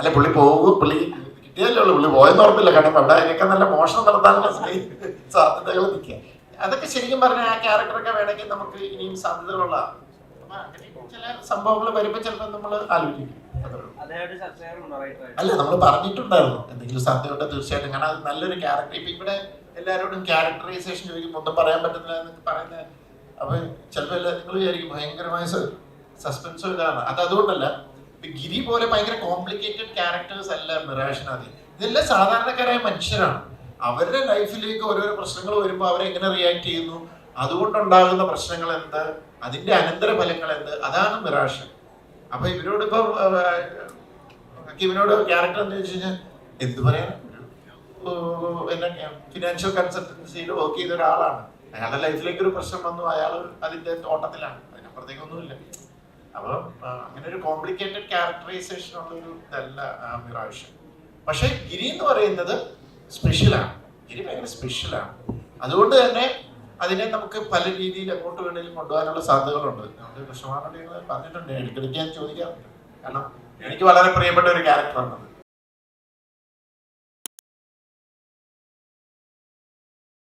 അല്ല പുള്ളി പോകും. പുള്ളി കിട്ടിയല്ലേ പുള്ളി പോയെന്ന് ഓർമ്മില്ല കാരണം അവിടെ അതിനൊക്കെ നല്ല മോഷണം നടത്താനുള്ള സാധ്യതകൾ നിൽക്കുക. അതൊക്കെ ശരിക്കും പറഞ്ഞാൽ ആ ക്യാരക്ടറൊക്കെ വേണമെങ്കിൽ നമുക്ക് ഇനിയും സാധ്യതകളുള്ള ചില സംഭവങ്ങൾ വരുമ്പോൾ ചിലപ്പോൾ നമ്മൾ ആലോചിക്കും. അല്ല നമ്മൾ പറഞ്ഞിട്ടുണ്ടായിരുന്നു. എന്തെങ്കിലും സാധ്യതയുണ്ട് തീർച്ചയായിട്ടും. കാരണം അത് നല്ലൊരു ക്യാരക്ടർ ഇപ്പൊ ഇവിടെ എല്ലാവരോടും ക്യാരക്ടറൈസേഷൻ ചോദിക്കും ഒന്നും പറയാൻ പറ്റുന്നില്ല എന്നൊക്കെ പറയുന്നത് അപ്പൊ ചിലപ്പോൾ നിങ്ങൾ വിചാരിക്കും ഭയങ്കരമായ സസ്പെൻസോ ഇതാണ്. അത് അതുകൊണ്ടല്ല ഗിരി പോലെ ഭയങ്കര കോംപ്ലിക്കേറ്റഡ് ക്യാരക്ടേഴ്സ് അല്ല മിറാഷിനകത്ത്. ഇതെല്ലാം സാധാരണക്കാരായ മനുഷ്യരാണ്. അവരുടെ ലൈഫിലേക്ക് ഓരോരോ പ്രശ്നങ്ങൾ വരുമ്പോൾ അവരെങ്ങനെ റിയാക്ട് ചെയ്യുന്നു? അതുകൊണ്ടുണ്ടാകുന്ന പ്രശ്നങ്ങൾ എന്ത്? അതിന്റെ അനന്തര ഫലങ്ങൾ എന്ത്? അതാണ് മിറാഷ്. അപ്പൊ ഇവരോട് ഇപ്പൊ ഹക്കീമിനോട് ക്യാരക്ടർ എന്ന് ചോദിച്ചു കഴിഞ്ഞാൽ എന്ത് പറയാൻ ഫിനാൻഷ്യൽ കൺസൾട്ടൻസിയിൽ വർക്ക് ചെയ്ത ഒരാളാണ്. അയാളുടെ ലൈഫിലേക്ക് ഒരു പ്രശ്നം വന്നു അയാൾ അതിന്റെ തോട്ടത്തിലാണ്. അതിനപ്പുറത്തേക്കൊന്നുമില്ല. അപ്പൊ അപ്പോൾ അങ്ങനെ ഒരു കോംപ്ലിക്കേറ്റഡ് ക്യാരക്ടറൈസേഷൻ ഉള്ള ഒരു ഇതല്ല ആ, പക്ഷെ ഗിരി എന്ന് പറയുന്നത് സ്പെഷ്യലാണ് ഗിരി ഭയങ്കര സ്പെഷ്യലാണ് അതുകൊണ്ട് തന്നെ അതിനെ നമുക്ക് പല രീതിയിൽ എങ്ങോട്ട് വേണമെങ്കിലും കൊണ്ടുപോകാനുള്ള സാധ്യതകളുണ്ട്. നമ്മുടെ കൃഷ്ണമാനോട് പറഞ്ഞിട്ടുണ്ട് ഇടയ്ക്കിടയ്ക്ക് ഞാൻ ചോദിക്കാറുണ്ട്. കാരണം എനിക്ക് വളരെ പ്രിയപ്പെട്ട ഒരു ക്യാരക്ടറാണ് അത്.